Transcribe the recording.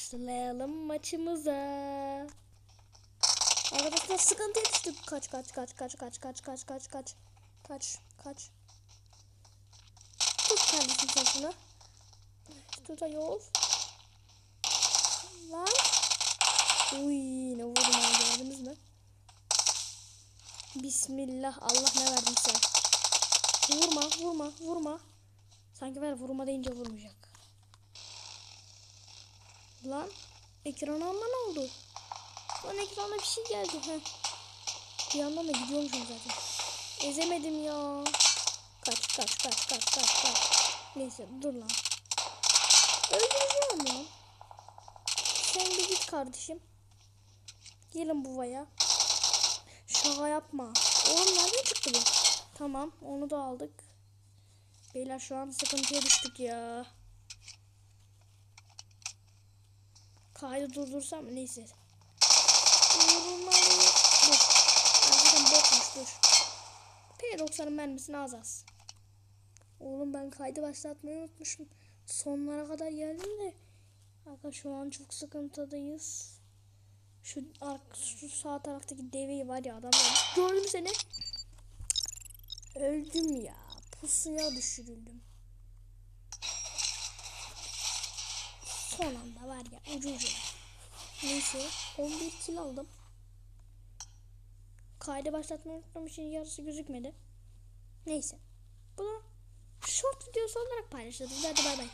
Başlayalım maçımıza. Arkadaşlar sıkıntıya düştük. Kaç kaç kaç kaç kaç kaç kaç kaç kaç. Kaç kaç. Tut kardeşim sen şunu. Tut ayol. Lan. Uy ne vurdum onu gördünüz mü? Bismillah Allah ne verdiyse. Vurma vurma vurma. Sanki ver vurma deyince vurmayacak. Lan ekranıma ne oldu? Lan ekrana bir şey geldi. Heh. Bir yandan da gidiyormuşum zaten. Ezemedim ya. Kaç kaç kaç kaç kaç kaç. Neyse dur lan. Öldüreceğim lan. Sen bir git kardeşim. Gelin buvaya. Şaka yapma. Oğlum nereden çıktı bu? Tamam onu da aldık. Beyler şu an sıkıntıya düştük ya. Kaydı durdursam neyse. Durmalı. Dur. Arkadaşlar bokmuş dur. P90'ın mermisini az az. Oğlum ben kaydı başlatmayı unutmuşum. Sonlara kadar geldim de. Aga şu an çok sıkıntıdayız. Şu, şu sağ taraftaki deveyi var ya adam. Gördüm seni. Öldüm ya. Pusuya düşürüldüm. Son anda var ya ucu ucuna. Neyse 11 kill aldım. Kaydı başlatmayı unuttum için yarısı gözükmedi. Neyse. Bunu short videosu olarak paylaşırız. Hadi bay bay.